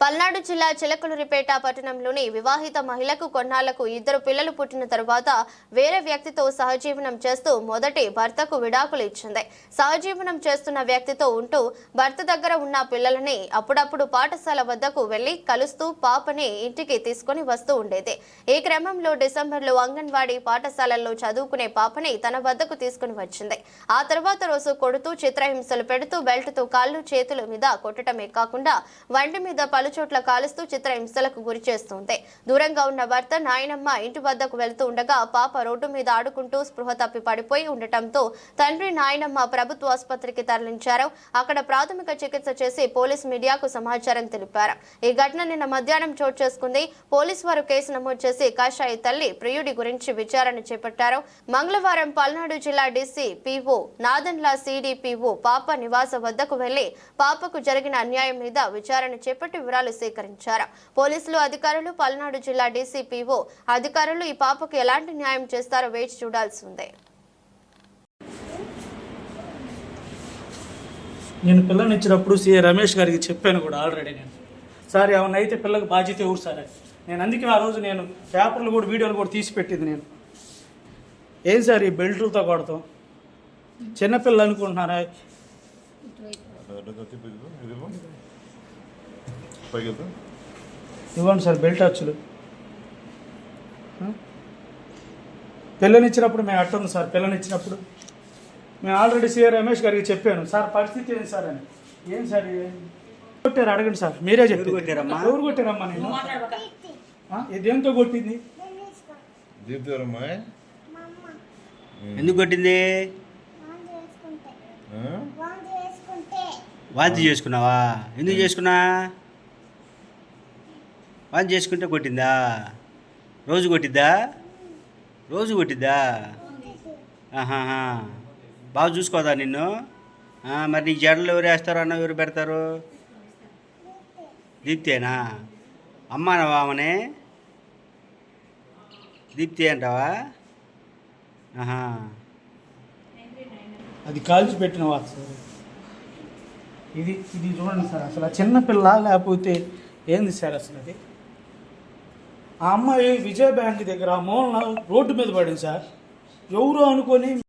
పల్నాడు జిల్లా చిలకలూరిపేట పట్టణంలోని వివాహిత మహిళకు కొన్నాళ్ళకు ఇద్దరు పిల్లలు పుట్టిన తరువాత వేరే వ్యక్తితో సహజీవనం చేస్తూ మొదటి భర్తకు విడాకులు ఇచ్చింది. సహజీవనం చేస్తున్న వ్యక్తితో ఉంటూ భర్త దగ్గర ఉన్న పిల్లలని అప్పుడప్పుడు పాఠశాల వద్దకు వెళ్ళి కలుస్తూ పాపని ఇంటికి తీసుకుని వస్తూ ఉండేది. ఈ క్రమంలో డిసెంబర్లో అంగన్వాడీ పాఠశాలల్లో చదువుకునే పాపని తన వద్దకు తీసుకుని వచ్చింది. ఆ తర్వాత రోజు కొడుతూ చిత్రహింసలు పెడుతూ బెల్ట్తో కాళ్ళు చేతుల మీద కొట్టడమే కాకుండా వంటి మీద పలు పలుచోట్ల కాలుస్తూ చిత్రహింసలకు గురి చేస్తుంది. దూరంగా ఉన్న భర్త నాయనమ్మ ఇంటి వద్దకు వెళ్తూ ఉండగా పాప రోడ్డు మీద ఆడుకుంటూ స్పృహ తప్పి పడిపోయి ఉండటంతో తండ్రి నాయనమ్మ ప్రభుత్వ ఆసుపత్రికి తరలించారు. అక్కడ ప్రాథమిక చికిత్స చేసి పోలీస్ మీడియాకు సమాచారం తెలిపారు. ఈ ఘటన నిన్న మధ్యాహ్నం చోటు చేసుకుంది. పోలీసు వారు కేసు నమోదు చేసి కాషాయి తల్లి ప్రియుడి గురించి విచారణ చేపట్టారు. మంగళవారం పల్నాడు జిల్లా డీసీ పీఓ నాదన్లా సిడిపిఓ పాప నివాస వద్దకు వెళ్ళి పాపకు జరిగిన అన్యాయం మీద విచారణ చేపట్టి వివరాలు సేకరించారు. పోలీసులు అధికారులు పల్నాడు జిల్లా డీసీపీఓ అధికారులు ఈ పాపకు ఎలాంటి న్యాయం చేస్తారో వేచి చూడాల్సి ఉంది. నేను పిల్లని ఇచ్చినప్పుడు సీఏ రమేష్ గారికి చెప్పాను కూడా ఆల్రెడీ నేను. సార్ ఏమన్నా అయితే పిల్లకి బాధ్యత ఎవరు సార్ నేను అందుకే ఆ రోజు నేను పేపర్లు కూడా వీడియోలు కూడా తీసి పెట్టింది నేను. ఏం సార్ ఈ బెల్టులతో కొడతాం? చిన్నపిల్లలు అనుకుంటున్నారా? ఇవ్వండి సార్ బెల్ట్ అచ్చులు. పిల్లనిచ్చినప్పుడు మేము అట్టుంది సార్ పిల్లనిచ్చినప్పుడు. మేము ఆల్రెడీ సీఆర్ రమేష్ గారికి చెప్పాను సార్ పరిస్థితి ఏంటి సార్ అని. ఏం సార్? కొట్టారు అడగండి సార్ మీరే చెప్పారు. కొట్టారమ్మా? ఎవరు కొట్టారమ్మా నేను ఆ, ఇది దేంతో కొట్టింది? ఎందుకు కొట్టింది? వాంతి చేసుకున్నావా? ఎందుకు చేసుకున్నా? వాంతి చేసుకుంటే కొట్టిందా? రోజు కొట్టిద్దా? రోజు కొట్టిద్దా? ఆహాహా బాగా చూసుకోదా నిన్ను? మరి నీకు జడలు ఎవరు వేస్తారు అన్న ఎవరు పెడతారు? దీప్తేనా? అమ్మానవా ఆమెనే దీప్తి అంటావా? ఆహా. అది కాల్చి పెట్టిన వాత్ సార్ ఇది ఇది చూడండి సార్. అసలు ఆ చిన్న పిల్ల లేకపోతే ఏంది సార్ అసలు అది? ఆ అమ్మాయి విజయ బ్యాంక్ దగ్గర మూలన రోడ్డు మీద పడింది సార్. ఎవరు అనుకొని